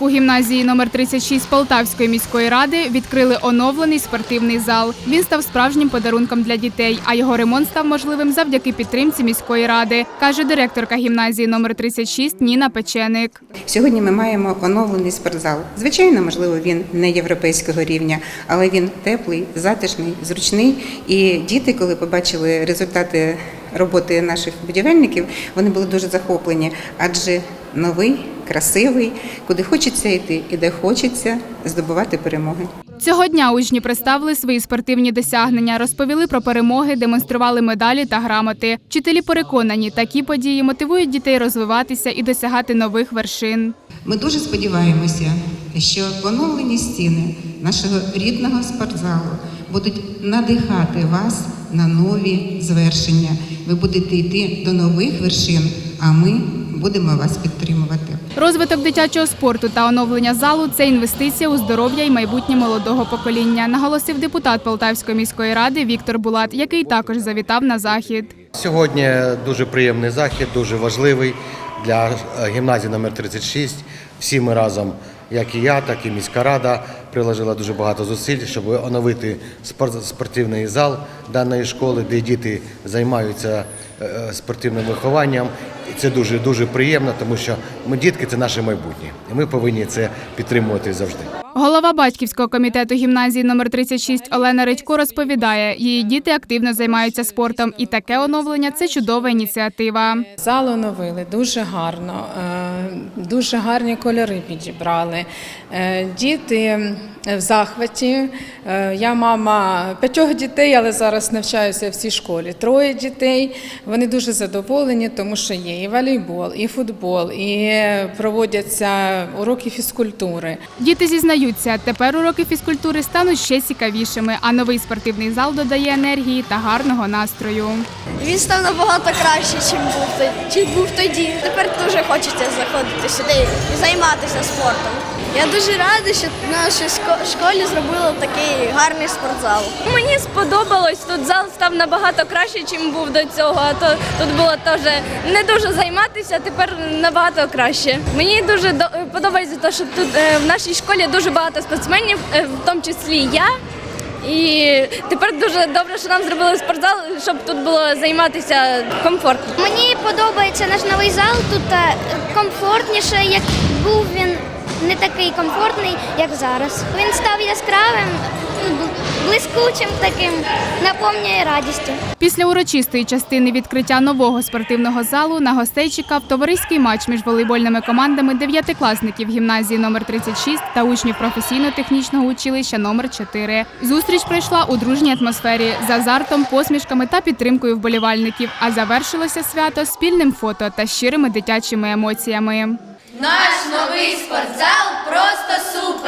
у гімназії номер 36 Полтавської міської ради відкрили оновлений спортивний зал. Він став справжнім подарунком для дітей, а його ремонт став можливим завдяки підтримці міської ради, каже директорка гімназії номер 36 Ніна Печеник. Сьогодні ми маємо оновлений спортзал. Звичайно, можливо, він не європейського рівня, але він теплий, затишний, зручний. І діти, коли побачили результати роботи наших будівельників, вони були дуже захоплені, адже новий, красивий, куди хочеться йти і де хочеться здобувати перемоги. Цього дня учні представили свої спортивні досягнення, розповіли про перемоги, демонстрували медалі та грамоти. Вчителі переконані, такі події мотивують дітей розвиватися і досягати нових вершин. Ми дуже сподіваємося, що оновлені стіни нашого рідного спортзалу будуть надихати вас на нові звершення. Ви будете йти до нових вершин, а ми будемо вас підтримувати. Розвиток дитячого спорту та оновлення залу це інвестиція у здоров'я і майбутнє молодого покоління, наголосив депутат Полтавської міської ради Віктор Булат, який також завітав на захід. Сьогодні дуже приємний захід, дуже важливий для е, гімназії номер 36. Всі ми разом, як і я, так і міська рада, приложила дуже багато зусиль, щоб оновити спорт- спортивний зал даної школи, де діти займаються е, спортивним вихованням. І це дуже дуже приємно, тому що ми дітки це наше майбутнє, і ми повинні це підтримувати завжди. Голова батьківського комітету гімназії номер 36 Олена Редько розповідає, її діти активно займаються спортом, і таке оновлення це чудова ініціатива. Зал оновили дуже гарно, е, дуже гарні кольори підібрали. Е, Діти в захваті. Е, Я мама п'ятьох дітей, але зараз навчаюся в цій школі. Троє дітей. Вони дуже задоволені, тому що є і волейбол, і футбол, і проводяться уроки фізкультури. Діти зізнаються, тепер уроки фізкультури стануть ще цікавішими, а новий спортивний зал додає енергії та гарного настрою. Він став набагато краще, ніж був тоді. Тепер дуже хочеться заходити сюди і займатися спортом. Я дуже рада, що в нашій школі зробили такий гарний спортзал. Мені сподобалось, тут зал став набагато краще, ніж був до цього. А то тут було теж не дуже займатися, а тепер набагато краще. Мені дуже подобається те, що тут е, в нашій школі дуже багато спортсменів, е, в тому числі я. І тепер дуже добре, що нам зробили спортзал, щоб тут було займатися комфортно. Мені подобається наш новий зал. Тут е, комфортніше, як був він не такий комфортний, як зараз. Він став яскравим, блискучим таким, наповнює радістю. Після урочистої частини відкриття нового спортивного залу на гостей чекав товариський матч між волейбольними командами дев'ятикласників гімназії номер 36 та учнів професійно-технічного училища номер 4. Зустріч пройшла у дружній атмосфері з азартом, посмішками та підтримкою вболівальників. А завершилося свято спільним фото та щирими дитячими емоціями. Наш новий спортзал просто супер!